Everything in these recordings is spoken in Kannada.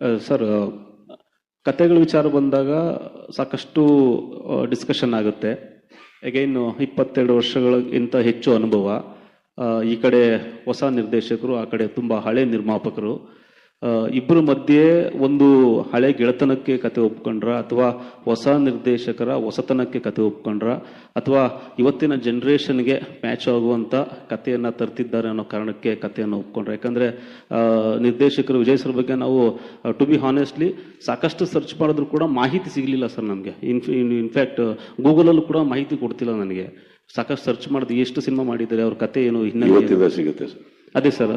ಸರ್ ಕತೆಗಳ ವಿಚಾರ ಬಂದಾಗ ಸಾಕಷ್ಟು ಡಿಸ್ಕಷನ್ ಆಗುತ್ತೆ. ಅಗೈನ್ ಇಪ್ಪತ್ತೆರಡು ವರ್ಷಗಳಿಗಿಂತ ಹೆಚ್ಚು ಅನುಭವ. ಈ ಕಡೆ ಹೊಸ ನಿರ್ದೇಶಕರು, ಆ ಕಡೆ ತುಂಬ ಹಳೆ ನಿರ್ಮಾಪಕರು. ಇಬ್ಬರ ಮಧ್ಯೆ ಒಂದು ಹಳೆ ಗೆಳೆತನಕ್ಕೆ ಕತೆ ಒಪ್ಕೊಂಡ್ರ ಅಥವಾ ಹೊಸ ನಿರ್ದೇಶಕರ ಹೊಸತನಕ್ಕೆ ಕತೆ ಒಪ್ಕೊಂಡ್ರ ಅಥವಾ ಇವತ್ತಿನ ಜನ್ರೇಷನ್ಗೆ ಮ್ಯಾಚ್ ಆಗುವಂಥ ಕಥೆಯನ್ನು ತರ್ತಿದ್ದಾರೆ ಅನ್ನೋ ಕಾರಣಕ್ಕೆ ಕಥೆಯನ್ನು ಒಪ್ಕೊಂಡ್ರೆ. ಯಾಕಂದರೆ ನಿರ್ದೇಶಕರು ವಿಜಯ್ ಸರ್ ಬಗ್ಗೆ ನಾವು ಟು ಬಿ ಹಾನೆಸ್ಟ್ಲಿ ಸಾಕಷ್ಟು ಸರ್ಚ್ ಮಾಡಿದ್ರು ಕೂಡ ಮಾಹಿತಿ ಸಿಗಲಿಲ್ಲ ಸರ್ ನಮಗೆ. ಇನ್ಫ್ ಇನ್ಫ್ಯಾಕ್ಟ್ ಗೂಗಲಲ್ಲೂ ಕೂಡ ಮಾಹಿತಿ ಕೊಡ್ತಿಲ್ಲ ನನಗೆ. ಸಾಕಷ್ಟು ಸರ್ಚ್ ಮಾಡಿದ್ವಿ ಎಷ್ಟು ಸಿನಿಮಾ ಮಾಡಿದ್ದಾರೆ, ಅವ್ರ ಕತೆ ಏನು, ಹಿನ್ನೆಲೆ ಸಿಗುತ್ತೆ ಸರ್. ಅದೇ ಸರ್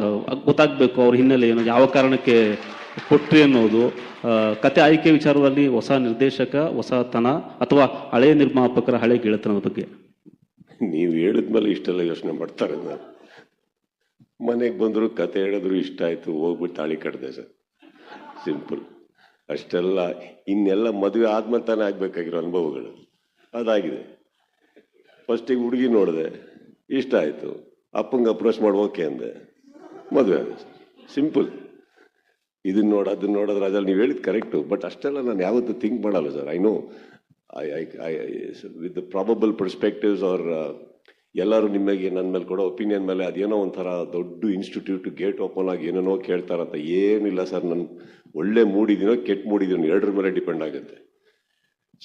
ಗೊತ್ತಾಗಬೇಕು ಅವ್ರ ಹಿನ್ನೆಲೆ ಏನು ಯಾವ ಕಾರಣಕ್ಕೆ ಕೊಟ್ರಿ ಅನ್ನೋದು. ಕತೆ ಆಯ್ಕೆ ವಿಚಾರದಲ್ಲಿ ಹೊಸ ನಿರ್ದೇಶಕ, ಹೊಸತನ ಅಥವಾ ಹಳೆಯ ನಿರ್ಮಾಪಕರ ಹಳೆ ಗೆಳೆತನದ ಬಗ್ಗೆ. ನೀವು ಹೇಳಿದ್ಮೇಲೆ ಇಷ್ಟೆಲ್ಲ ಯೋಚನೆ ಮಾಡ್ತಾರೆ ನಾನು ಮನೆಗೆ ಬಂದರು ಕತೆ ಹೇಳಿದ್ರು ಇಷ್ಟ ಆಯಿತು ಹೋಗ್ಬಿಟ್ಟು ತಾಳಿ ಕಟ್ಟಿದೆ ಸರ್. ಸಿಂಪಲ್. ಅಷ್ಟೆಲ್ಲ, ಇನ್ನೆಲ್ಲ ಮದುವೆ ಆದ್ಮೇಲೆ ತಾನೇ ಆಗಬೇಕಾಗಿರೋ ಅನುಭವಗಳು. ಅದಾಗಿದೆ. ಫಸ್ಟಿಗೆ ಹುಡುಗಿ ನೋಡಿದೆ, ಇಷ್ಟ ಆಯಿತು. ಅಪ್ಪಂಗೆ ಅಪ್ರೋಚ್ ಮಾಡಿ, ಓಕೆ ಅಂದೆ. ಮದುವೆ ಸಿಂಪಲ್ ಇದನ್ನ ನೋಡ ಅದನ್ನ ನೋಡಿದ್ರೆ ಅದ್ರಲ್ಲಿ ನೀವು ಹೇಳಿದ್ ಕರೆಕ್ಟು ಬಟ್ ಅಷ್ಟೆಲ್ಲ ನಾನು ಯಾವತ್ತೂ ಥಿಂಕ್ ಮಾಡಲ್ಲ sir I know I I I with probable perspectives ಅವ್ರ ಎಲ್ಲರೂ ನಿಮಗೆ ನನ್ನ ಮೇಲೆ ಕೊಡೋ ಒಪಿನಿಯನ್ ಮೇಲೆ ಅದೇನೋ ಒಂಥರ ದೊಡ್ಡ ಇನ್ಸ್ಟಿಟ್ಯೂಟ್ ಗೇಟ್ ಓಪನ್ ಆಗಿ ಏನೇನೋ ಕೇಳ್ತಾರಂತ ಏನಿಲ್ಲ ಸರ್ ನನ್ನ ಒಳ್ಳೆ ಮೂಡಿದ್ದೀನೋ ಕೆಟ್ಟ ಮೂಡಿದ್ದೀನೋ ಎರಡರ ಮೇಲೆ ಡಿಪೆಂಡ್ ಆಗುತ್ತೆ.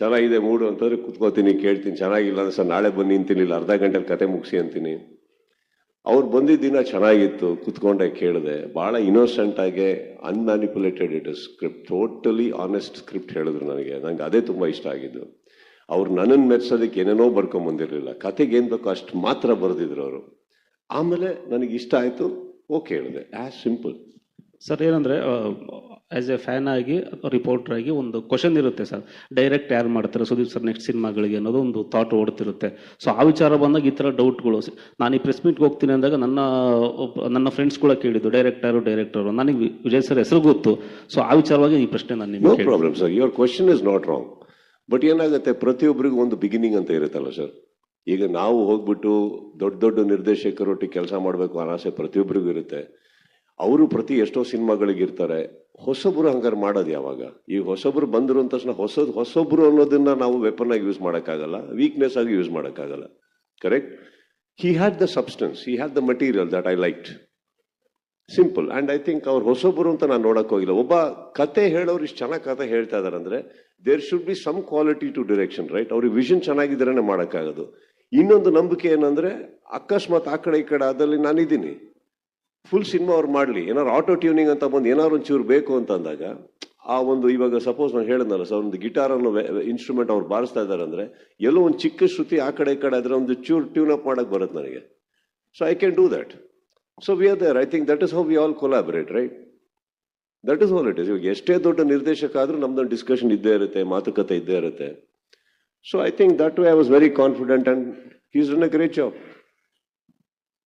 ಚೆನ್ನಾಗಿದೆ ಮೂಡು ಅಂತಂದರೆ ಕುತ್ಕೋತೀನಿ, ಕೇಳ್ತೀನಿ. ಚೆನ್ನಾಗಿಲ್ಲ ಅಂದರೆ ಸರ್ ನಾಳೆ ಬನ್ನಿ ಅಂತೀನಿ, ಇಲ್ಲ ಅರ್ಧ ಗಂಟೆಲಿ ಕತೆ ಮುಗಿಸಿ ಅಂತೀನಿ. ಅವ್ರು ಬಂದಿದ್ದ ದಿನ ಚೆನ್ನಾಗಿತ್ತು, ಕುತ್ಕೊಂಡೆ ಕೇಳಿದೆ. ಭಾಳ ಇನ್ನೋಸೆಂಟ್ ಆಗಿ unmanipulated it script totally honest script ಹೇಳಿದ್ರು ನನಗೆ. ನಂಗೆ ಅದೇ ತುಂಬ ಇಷ್ಟ ಆಗಿದ್ದು. ಅವ್ರು ನನ್ನನ್ನು ಮೆಚ್ಚೋದಕ್ಕೆ ಏನೇನೋ ಬರ್ಕೊಂಬಂದಿರಲಿಲ್ಲ ಕತೆಗೆ ಏನು ಬೇಕೋ ಅಷ್ಟು ಮಾತ್ರ ಬರೆದಿದ್ರು ಅವರು. ಆಮೇಲೆ ನನಗೆ ಇಷ್ಟ ಆಯಿತು ಓಕೆ ಹೇಳಿದೆ ಆ್ಯಸ್ ಸಿಂಪಲ್. ಸರ್, ಏನಂದ್ರೆ ಆಸ್ ಎ ಫ್ಯಾನ್ ಆಗಿ ರಿಪೋರ್ಟರ್ ಆಗಿ ಒಂದು ಕ್ವಶನ್ ಇರುತ್ತೆ ಸರ್ ಡೈರೆಕ್ಟ್ ಯಾರು ಮಾಡ್ತಾರೆ ಸುದೀಪ್ ಸರ್ ನೆಕ್ಸ್ಟ್ ಸಿನಿಮಾಗಳಿಗೆ ಅನ್ನೋದು ಒಂದು ಥಾಟ್ ಓಡ್ತಿರುತ್ತೆ. ಸೊ ಆ ವಿಚಾರ ಬಂದಾಗ ಈ ಥರ ಡೌಟ್ಗಳು ನಾನು ಈ ಪ್ರೆಸ್ ಮೀಟ್ಗೆ ಹೋಗ್ತೀನಿ ಅಂದಾಗ ನನ್ನ ಒಬ್ಬ- ನನ್ನ ಫ್ರೆಂಡ್ಸ್ ಕೂಡ ಕೇಳಿದ್ದು ಡೈರೆಕ್ಟರು ಡೈರೆಕ್ಟರು ನನಗೆ ವಿಜಯ್ ಸರ್ ಹೆಸರು ಗೊತ್ತು. ಸೊ ಆ ವಿಚಾರವಾಗಿ ಈ ಪ್ರಶ್ನೆ ನಾನು ನಿಮಗೆ problem sir your question is not wrong but ಏನಾಗುತ್ತೆ ಪ್ರತಿಯೊಬ್ಬರಿಗೂ ಒಂದು ಬಿಗಿನಿಂಗ್ ಅಂತ ಇರುತ್ತಲ್ಲ ಸರ್ ಈಗ ನಾವು ಹೋಗ್ಬಿಟ್ಟು ದೊಡ್ಡ ದೊಡ್ಡ ನಿರ್ದೇಶಕರೊಟ್ಟಿಗೆ ಕೆಲಸ ಮಾಡಬೇಕು ಅನ್ನೋ ಆಸೆ ಪ್ರತಿಯೊಬ್ಬರಿಗೂ ಇರುತ್ತೆ. ಅವರು ಪ್ರತಿ ಎಷ್ಟೋ ಸಿನಿಮಾಗಳಿಗೆ ಇರ್ತಾರೆ ಹೊಸಬ್ರು ಹಂಗಾರೆ ಮಾಡೋದು ಯಾವಾಗ? ಈ ಹೊಸಬ್ರು ಬಂದರು ಅಂದ ತಕ್ಷಣ ಹೊಸದು, ಹೊಸಬ್ರು ಅನ್ನೋದನ್ನ ನಾವು ವೆಪನ್ ಆಗಿ ಯೂಸ್ ಮಾಡೋಕ್ಕಾಗಲ್ಲ ವೀಕ್ನೆಸ್ ಆಗಿ ಯೂಸ್ ಮಾಡೋಕ್ಕಾಗಲ್ಲ. Correct he had the substance he had the material that I liked simple and I think ಅವ್ರು ಹೊಸೊಬ್ಬರು ಅಂತ ನಾನು ನೋಡಕ್ ಹೋಗಿಲ್ಲ. ಒಬ್ಬ ಕತೆ ಹೇಳೋರು ಇಷ್ಟು ಚೆನ್ನಾಗಿ ಕತೆ ಹೇಳ್ತಾ ಇದಾರೆ ಅಂದ್ರೆ there should be some quality to direction right ಅವ್ರಿಗೆ ವಿಷನ್ ಚೆನ್ನಾಗಿದ್ರೇನೆ ಮಾಡೋಕ್ಕಾಗೋದು. ಇನ್ನೊಂದು ನಂಬಿಕೆ ಏನಂದ್ರೆ, ಅಕಸ್ಮಾತ್ ಆ ಕಡೆ ಈ ಕಡೆ ಅದಲ್ಲಿ ನಾನಿದ್ದೀನಿ ಫುಲ್ ಸಿನಿಮಾ ಅವ್ರು ಮಾಡಲಿ. ಏನಾದ್ರು ಆಟೋ ಟ್ಯೂನಿಂಗ್ ಅಂತ ಬಂದು ಏನಾದ್ರು ಒಂಚೂರು ಬೇಕು ಅಂತ ಅಂದಾಗ, ಆ ಒಂದು ಇವಾಗ ಸಪೋಸ್ ನಾನು ಹೇಳಿದ್ನಲ್ಲ ಸರ್ ಒಂದು ಗಿಟಾರ್ ಅನ್ನೋ ಇನ್ಸ್ಟ್ರೂಮೆಂಟ್ ಅವ್ರು ಬಾರಿಸ್ತಾ ಇದ್ದಾರೆ ಅಂದ್ರೆ, ಎಲ್ಲೋ ಒಂದು ಚಿಕ್ಕ ಶ್ರುತಿ ಆ ಕಡೆ ಈ ಕಡೆ ಆದ್ರೆ ಒಂದು ಚೂರ್ ಟ್ಯೂನ್ ಅಪ್ ಮಾಡಕ್ ಬರುತ್ತೆ ನನಗೆ. So I can do that so we are there I think that is how we all collaborate right that is all it is ಇವಾಗ ಎಷ್ಟೇ ದೊಡ್ಡ ನಿರ್ದೇಶಕ ಆದ್ರೂ ನಮ್ದೊಂದು ಡಿಸ್ಕಷನ್ ಇದ್ದೇ ಇರುತ್ತೆ, ಮಾತುಕತೆ ಇದ್ದೇ ಇರುತ್ತೆ. So I think that way I was very confident and he's done a great job